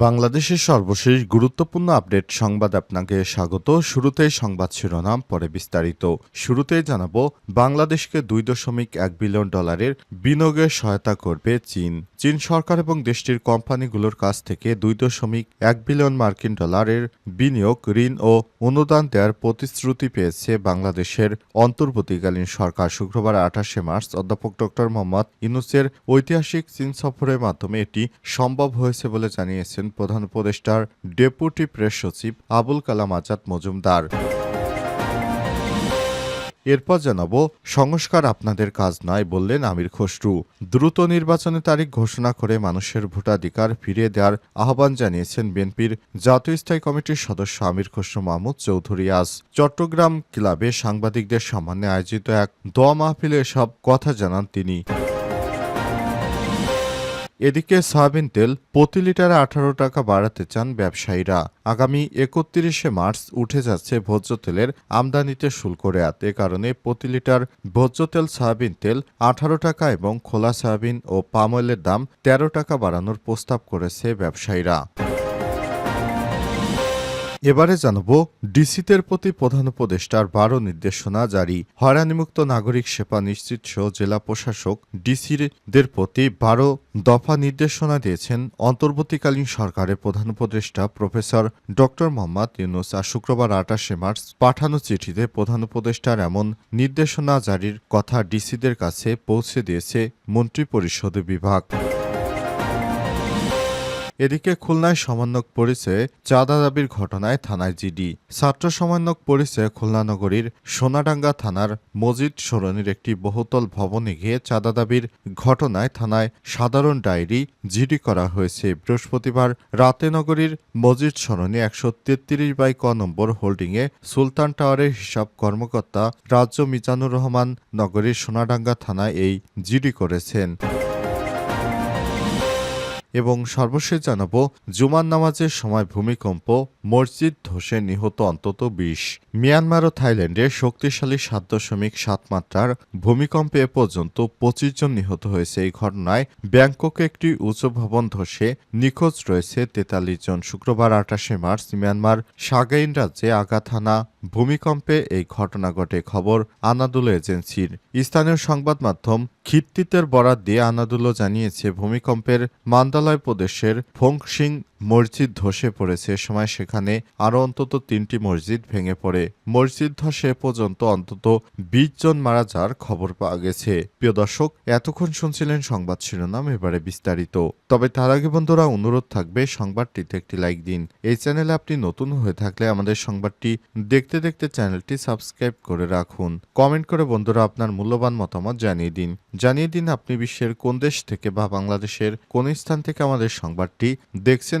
বাংলাদেশের সর্বশেষ গুরুত্বপূর্ণ আপডেট সংবাদ আপনাকে স্বাগত। শুরুতেই সংবাদ শিরোনাম, পরে বিস্তারিত। শুরুতেই জানাব, বাংলাদেশকে দুই দশমিক এক বিলিয়ন ডলারের বিনিয়োগের সহায়তা করবে চীন। চীন সরকার এবং দেশটির কোম্পানিগুলোর কাছ থেকে দুই দশমিক এক বিলিয়ন মার্কিন ডলারের বিনিয়োগ, ঋণ ও অনুদান দেওয়ার প্রতিশ্রুতি পেয়েছে বাংলাদেশের অন্তর্বর্তীকালীন সরকার। শুক্রবার আঠাশে মার্চ অধ্যাপক ডক্টর মোহাম্মদ ইউনুসের ঐতিহাসিক চীন সফরের মাধ্যমে এটি সম্ভব হয়েছে বলে জানিয়েছেন প্রধান উপদেষ্টার ডেপুটি প্রেস সচিব আবুল কালাম আজাদ মজুমদার। এরপর জানাব, সংস্কার আপনাদের কাজ নয় বললেন আমির খসরু। দ্রুত নির্বাচনের তারিখ ঘোষণা করে মানুষের ভোটাধিকার ফিরিয়ে দেওয়ার আহ্বান জানিয়েছেন বিএনপির জাতীয় স্থায়ী কমিটির সদস্য আমির খসরু মাহমুদ চৌধুরী আজ। চট্টগ্রাম ক্লাবে সাংবাদিকদের সামনে আয়োজিত এক দোয়া মাহফিলে এসব কথা জানান তিনি। এদিকে সয়াবিন তেল প্রতি লিটারে আঠারো টাকা বাড়াতে চান ব্যবসায়ীরা। আগামী একত্রিশে মার্চ উঠে যাচ্ছে ভোজ্য তেলের আমদানিতে শুল্ক রেয়াত। এ কারণে প্রতি লিটার ভোজ্য তেল সয়াবিন তেল আঠারো টাকা এবং খোলা সয়াবিন ও পাম অয়েলের দাম তেরো টাকা বাড়ানোর প্রস্তাব করেছে ব্যবসায়ীরা। এবারে জানাব, ডিসিতের প্রতি প্রধান উপদেষ্টার বারো নির্দেশনা জারি। হয়রানিমুক্ত নাগরিক সেবা নিশ্চিত সহ জেলা প্রশাসক ডিসিদের প্রতি বারো দফা নির্দেশনা দিয়েছেন অন্তর্বর্তীকালীন সরকারের প্রধান উপদেষ্টা প্রফেসর ড মোহাম্মদ ইউনুস। আর শুক্রবার আঠাশে মার্চ পাঠানো চিঠিতে প্রধান উপদেষ্টার এমন নির্দেশনা জারির কথা ডিসিদের কাছে পৌঁছে দিয়েছে মন্ত্রিপরিষদ বিভাগ। এদিকে খুলনায় সমন্বয়ক পরিচয়ে চাঁদা দাবির ঘটনায় থানায় জিডি। ছাত্র সমন্বয়ক পরিচয়ে খুলনা নগরীর সোনাডাঙ্গা থানার মজিদ সরণির একটি বহুতল ভবনে গিয়ে চাঁদা দাবির ঘটনায় থানায় সাধারণ ডায়েরি জিডি করা হয়েছে। বৃহস্পতিবার রাতে নগরীর মজিদ সরণি একশো তেত্রিশ বাই ক নম্বর হোল্ডিংয়ে সুলতান টাওয়ারের হিসাব কর্মকর্তা রাজ্য মিজানুর রহমান নগরীর সোনাডাঙ্গা থানায় এই জিডি করেছেন। এবং সর্বশেষ জানাব, জুমার নামাজের সময় ভূমিকম্প, মসজিদ ধসে নিহত অন্তত বিশ। মিয়ানমার ও থাইল্যান্ডে শক্তিশালী সাত দশমিক সাত মাত্রার ভূমিকম্পে এ পর্যন্ত পঁচিশ জন নিহত হয়েছে। এই ঘটনায় ব্যাংককে একটি উঁচু ভবন ধসে নিখোঁজ রয়েছে তেতাল্লিশ জন। শুক্রবার আঠাশে মার্চ মিয়ানমার সাগাইন রাজ্যে আগা থানা ভূমিকম্পে এই ঘটনা ঘটে। খবর আনাদুল এজেন্সির। স্থানীয় সংবাদ মাধ্যম খিত্তিতের বরাত দিয়ে আনাদুলো জানিয়েছে, ভূমিকম্পের মান্দালয় প্রদেশের ফোংসিং মসজিদ ধসে পড়েছে। সময় সেখানে আরও অন্তত তিনটি মসজিদ ভেঙে পড়ে। মসজিদ ধসে পর্যন্ত অন্তত বিশ জন মারা যাওয়ার খবর পাওয়া গেছে। প্রিয় দর্শক, এতক্ষণ শুনছিলেন সংবাদ শিরোনাম, এবারে বিস্তারিত। তবে তার আগে বন্ধুরা, অনুরোধ থাকবে সংবাদটিতে একটি লাইক দিন। এই চ্যানেলে আপনি নতুন হয়ে থাকলে আমাদের সংবাদটি দেখতে দেখতে চ্যানেলটি সাবস্ক্রাইব করে রাখুন। কমেন্ট করে বন্ধুরা আপনার মূল্যবান মতামত জানিয়ে দিন। জানিয়ে দিন আপনি বিশ্বের কোন দেশ থেকে বা বাংলাদেশের কোন স্থান থেকে আমাদের সংবাদটি দেখছেন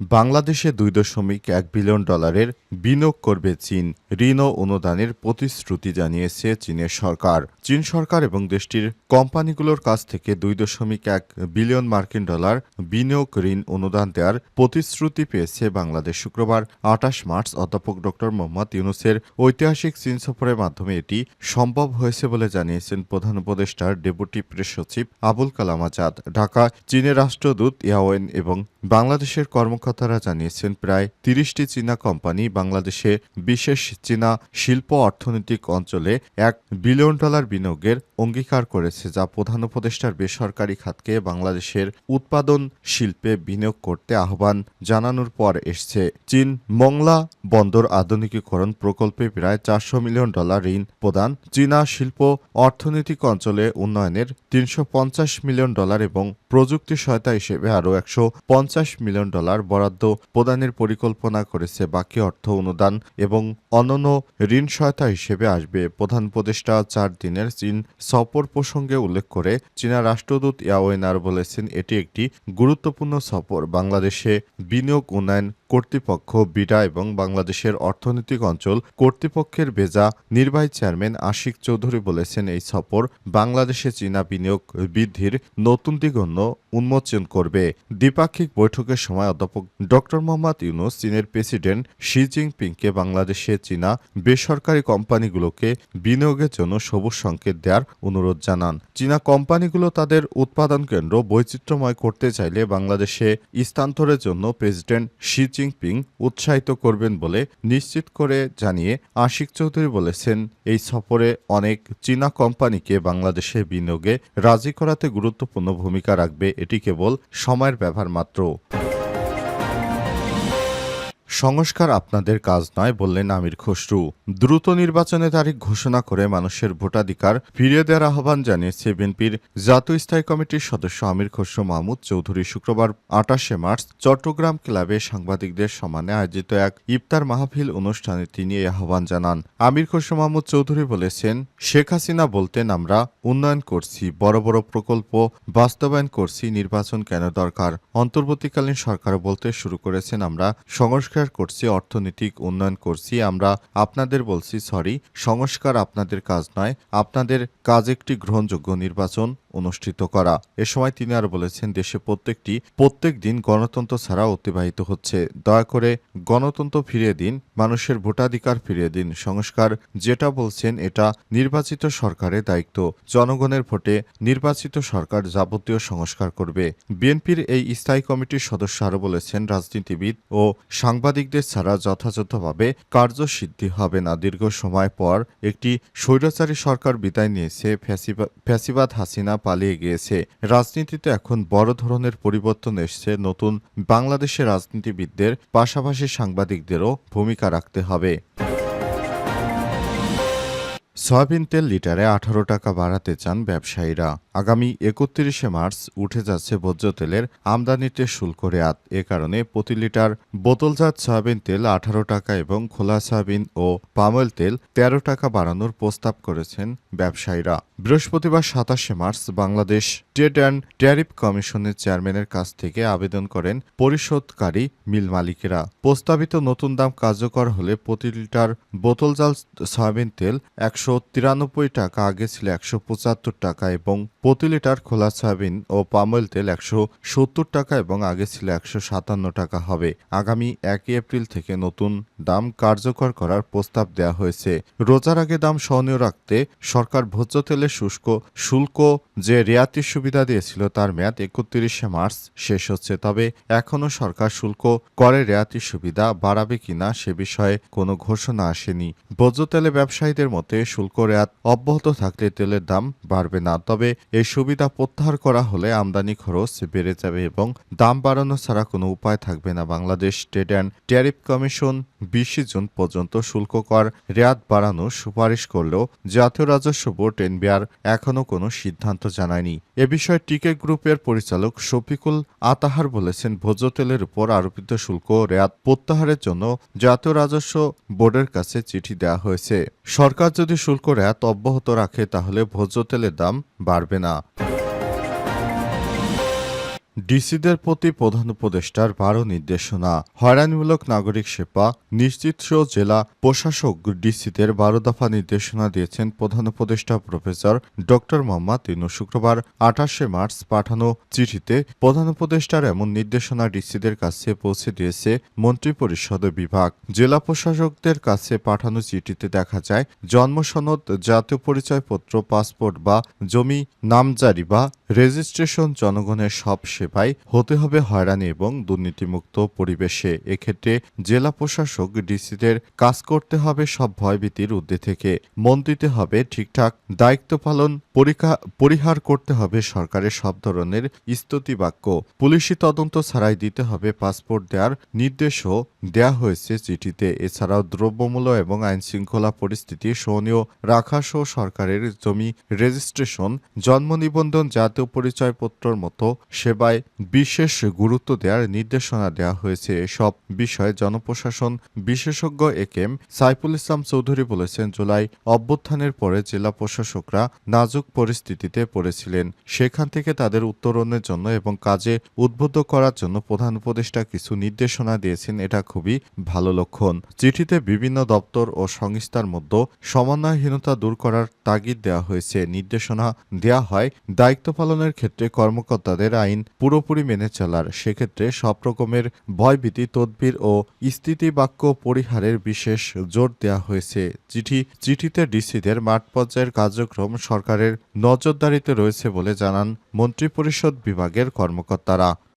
বাংলাদেশে দুই দশমিক এক বিলিয়ন ডলারের বিনিয়োগ করবে চীন। ঋণ অনুদানের প্রতিশ্রুতি জানিয়েছে চীনের সরকার। চীন সরকার এবং দেশটির কোম্পানিগুলোর কাছ থেকে দুই দশমিক এক বিলিয়ন মার্কিন ডলার বিনিয়োগ, ঋণ, অনুদান দেওয়ার প্রতিশ্রুতি পেয়েছে বাংলাদেশ শুক্রবার, আঠাশ মার্চ, অধ্যাপক ড. মোহাম্মদ ইউনুসের ঐতিহাসিক চীন সফরের মাধ্যমে এটি সম্ভব হয়েছে বলে জানিয়েছেন প্রধান উপদেষ্টার ডেপুটি প্রেস সচিব আবুল কালাম আজাদ। ঢাকা, চীনের রাষ্ট্রদূত ইয়াওয়েন এবং বাংলাদেশের কর্মকর্তারা জানিয়েছেন, প্রায় তিরিশটি চীনা কোম্পানি বাংলাদেশে বিশেষ চীনা শিল্প অর্থনৈতিক অঞ্চলে এক বিলিয়ন ডলার বিনিয়োগের অঙ্গীকার করেছে যা প্রধান উপদেষ্টার বেসরকারি খাতকে বাংলাদেশের উৎপাদন শিল্পে বিনিয়োগ করতে আহ্বান জানানোর পর এসছে। চীন মংলা বন্দর আধুনিকীকরণ প্রকল্পে প্রায় চারশো মিলিয়ন ডলার ঋণ প্রদান, চীনা শিল্প অর্থনৈতিক অঞ্চলে উন্নয়নের তিনশো মিলিয়ন ডলার এবং প্রযুক্তি সহায়তা হিসেবে আরও একশো পঞ্চাশ মিলিয়ন ডলার বরাদ্দ প্রদানের পরিকল্পনা করেছে বাকি অর্থ অনুদান এবং অনন্য ঋণ সহায়তা হিসেবে আসবে। প্রধান উপদেষ্টা চার দিনের চীন সফর প্রসঙ্গে উল্লেখ করে চীনা রাষ্ট্রদূত ইয়াওয়েনার বলেছেন এটি একটি গুরুত্বপূর্ণ সফর। বাংলাদেশে বিনিয়োগ, উন্নয়ন কর্তৃপক্ষ বিডা এবং বাংলাদেশের অর্থনৈতিক অঞ্চল কর্তৃপক্ষের বেজা নির্বাহী চেয়ারম্যান আশিক চৌধুরী বলেছেন এই সফর বাংলাদেশে চীনা বিনিয়োগ বৃদ্ধির নতুন দিগন্য উন্মোচন করবে। দ্বিপাক্ষিক বৈঠকের সময় অধ্যাপক ড মোহাম্মদ ইউনুস চীনের প্রেসিডেন্ট শি জিনপিংকে বাংলাদেশে চীনা বেসরকারি কোম্পানিগুলোকে বিনিয়োগের জন্য সবুজ সংকেত দেওয়ার অনুরোধ জানান। চীনা কোম্পানিগুলো তাদের উৎপাদন কেন্দ্র বৈচিত্র্যময় করতে চাইলে বাংলাদেশে স্থানান্তরের জন্য প্রেসিডেন্ট শি জিনপিং উৎসাহিত করবেন বলে নিশ্চিত করে জানিয়ে আশিক চৌধুরী বলেছেন, এই সফরে অনেক চীনা কোম্পানিকে বাংলাদেশে বিনিয়োগে রাজি করাতে গুরুত্বপূর্ণ ভূমিকা রাখবে, এটি কেবল সময়ের ব্যবহার মাত্র। সংস্কার আপনাদের কাজ নয় বললেন আমির খসরু। দ্রুত নির্বাচনের তারিখ ঘোষণা করে মানুষের ভোটাধিকার ফিরিয়ে দেওয়ার আহ্বান জানিয়েছে বিএনপির জাতীয় স্থায়ী কমিটির সদস্য আমির খসরু মাহমুদ চৌধুরী শুক্রবার আটাশে মার্চ চট্টগ্রাম ক্লাবে সাংবাদিকদের সমানে আয়োজিত এক ইফতার মাহফিল অনুষ্ঠানে তিনি এই আহ্বান জানান। আমির খসরু মাহমুদ চৌধুরী বলেছেন, শেখ হাসিনা বলতেন, আমরা উন্নয়ন করছি, বড় বড় প্রকল্প বাস্তবায়ন করছি, নির্বাচন কেন দরকার? অন্তর্বর্তীকালীন সরকার বলতে শুরু করেছেন, আমরা সংস্কার করছি, অর্থনৈতিক উন্নয়ন করছি, আমরা আপনাদের বলছি সরি সংস্কার আপনাদের কাজ নয়, আপনাদের কাজ একটি গ্রহণযোগ্য নির্বাচন অনুষ্ঠিত করা। এ সময় তিনি আরও বলেছেন, দেশে প্রত্যেকটি, প্রত্যেক দিন গণতন্ত্র ছাড়া অতিবাহিত হচ্ছে। দয়া করে গণতন্ত্র ফিরিয়ে দিন, মানুষের ভোটাধিকার ফিরিয়ে দিন। সংস্কার যেটা বলছেন, এটা নির্বাচিত সরকারের দায়িত্ব। জনগণের ভোটে নির্বাচিত সরকার যাবতীয় সংস্কার করবে। বিএনপির এই স্থায়ী কমিটির সদস্য আরও বলেছেন, রাজনীতিবিদ ও সাংবাদিকদের ছাড়া যথাযথভাবে কার্যসিদ্ধি হবে না। দীর্ঘ সময় পর একটি স্বৈরাচারী সরকার বিদায় নিয়েছে ফ্যাসিবা- ফ্যাসিবাদ হাসিনা পালিয়ে গিয়েছে। রাজনীতিতে এখন বড় ধরনের পরিবর্তন এসছে। নতুন বাংলাদেশের রাজনীতিবিদদের, পাশাপাশি সাংবাদিকদেরও ভূমিকা রাখতে হবে। সয়াবিন তেল লিটারে আঠারো টাকা বাড়াতে চান ব্যবসায়ীরা। আগামী একত্রিশে মার্চ উঠে যাচ্ছে ভোজ্য তেলের আমদানিতে শুল্ক রেয়াত। এ কারণে প্রতি লিটার বোতলজাত সয়াবিন তেল আঠারো টাকা এবং খোলা সয়াবিন ও পাময়েল তেল তেরো টাকা বাড়ানোর প্রস্তাব করেছেন ব্যবসায়ীরা। বৃহস্পতিবার সাতাশে March Bangladesh trade and tariff কমিশনের চেয়ারম্যানের কাছ থেকে আবেদন করেন পরিশোধকারী মিল মালিকেরা। প্রস্তাবিত নতুন দাম কার্যকর হলে প্রতি লিটার বোতলজাল সয়াবিন তেল একশো তিরানব্বই টাকা, আগে ছিল একশো পঁচাত্তর টাকা এবং প্রতি লিটার খোলা সয়াবিন ও পাময়েল তেল একশো সত্তর টাকা এবং আগে ছিল একশো সাতান্ন টাকা হবে। আগামী একই এপ্রিল থেকে নতুন দাম কার্যকর করার প্রস্তাব দেওয়া হয়েছে। রোজার আগে দাম সহনীয় রাখতে সরকার ভোজ্য তেলের শুষ্ক, শুল্ক যে রেয়াতি সুবিধা দিয়েছিল তার মেয়াদ একত্রিশে মার্চ শেষ হচ্ছে। তবে এখনও সরকার শুল্ক করে রেয়াতি সুবিধা বাড়াবে কিনা সে বিষয়ে কোনো ঘোষণা আসেনি। ভোজ্য তেলে ব্যবসায়ীদের মতে শুল্ক রেয়াত অব্যাহত থাকলে তেলের দাম বাড়বে না। তবে এই সুবিধা প্রত্যাহার করা হলে আমদানি খরচ বেড়ে যাবে এবং দাম বাড়ানো ছাড়া কোনো উপায় থাকবে না। Bangladesh trade and tariff commission বিশে জুন পর্যন্ত শুল্ক কর রেয়াত বাড়ানোর সুপারিশ করলেও জাতীয় রাজস্ব বোর্ড এনবিআর এখনও কোনো সিদ্ধান্ত জানায়নি। এ বিষয়ে টিকে গ্রুপের পরিচালক শফিকুল আতাহার বলেছেন, ভোজ্য তেলের উপর আরোপিত শুল্ক রেয়াত প্রত্যাহারের জন্য জাতীয় রাজস্ব বোর্ডের কাছে চিঠি দেওয়া হয়েছে। সরকার যদি শুল্ক রেয়াত অব্যাহত রাখে, তাহলে ভোজ্য তেলের দাম বাড়বে না। ডিসিদের প্রতি প্রধান উপদেষ্টার বারো নির্দেশনা। হয়রানিমূলক নাগরিক সেবা, নিশ্চিত জেলা প্রশাসক ডিসিদের বারো দফা নির্দেশনা দিয়েছেন প্রধান উপদেষ্টা প্রফেসর ড মোহাম্মদ ইনু শুক্রবার আঠাশে মার্চ পাঠানো চিঠিতে প্রধান উপদেষ্টার এমন নির্দেশনা ডিসিদের কাছে পৌঁছে দিয়েছে মন্ত্রিপরিষদ বিভাগ। জেলা প্রশাসকদের কাছে পাঠানো চিঠিতে দেখা যায়, জন্মসনদ, জাতীয় পরিচয়পত্র, পাসপোর্ট বা জমি নামজারি বা রেজিস্ট্রেশন জনগণের সব সেবাই হতে হবে হয়রানি এবং দুর্নীতিমুক্ত পরিবেশে। এক্ষেত্রে জেলা প্রশাসক ডিসিদের কাজ করতে হবে সব ভয়ভীতির ঊর্ধ্বে থেকে। মন হবে ঠিকঠাক, দায়িত্ব পালন পরিহার করতে হবে সরকারের সব ধরনের স্তুতি বাক্য। পুলিশি তদন্ত ছাড়াই দিতে হবে পাসপোর্ট দেওয়ার নির্দেশও দেয়া হয়েছে চিঠিতে। এছাড়াও দ্রব্যমূল্য এবং আইন শৃঙ্খলা পরিস্থিতি সহনীয় রাখা সহ সরকারের জমি রেজিস্ট্রেশন, জন্ম নিবন্ধন জাতীয় পরিচয়পত্রর মতো সেবায় সুরক্ষায় বিশেষ গুরুত্ব দেওয়ার নির্দেশনা দেওয়া হয়েছে এসব বিষয়ে জনপ্রশাসন বিশেষজ্ঞ A K M Saiful Islam Chowdhury বলেছেন, জুলাই অভ্যুত্থানের পরে জেলা প্রশাসকরা নাজুক পরিস্থিতিতে পড়েছিলেন। সেখান থেকে তাদের উত্তরণের জন্য এবং কাজে উদ্বুদ্ধ করার জন্য প্রধান উপদেষ্টা কিছু নির্দেশনা দিয়েছেন, এটা খুবই ভালো লক্ষণ। চিঠিতে বিভিন্ন দপ্তর ও সংস্থার মধ্যে সমন্বয়হীনতা দূর করার তাগিদ দেওয়া হয়েছে। নির্দেশনা দেওয়া হয়, দায়িত্ব পালনের ক্ষেত্রে কর্মকর্তাদের আইন পুরোপুরি মেনে চলার সেক্ষেত্রে সব রকমের ভয়ভীতি, তদবির ও স্থিতিবাক্য পরিহারের বিশেষ জোর দেওয়া হয়েছে। চিঠি, চিঠিতে ডিসিদের মাঠ পর্যায়ের কার্যক্রম সরকারের নজরদারিতে রয়েছে বলে জানান মন্ত্রিপরিষদ বিভাগের কর্মকর্তারা।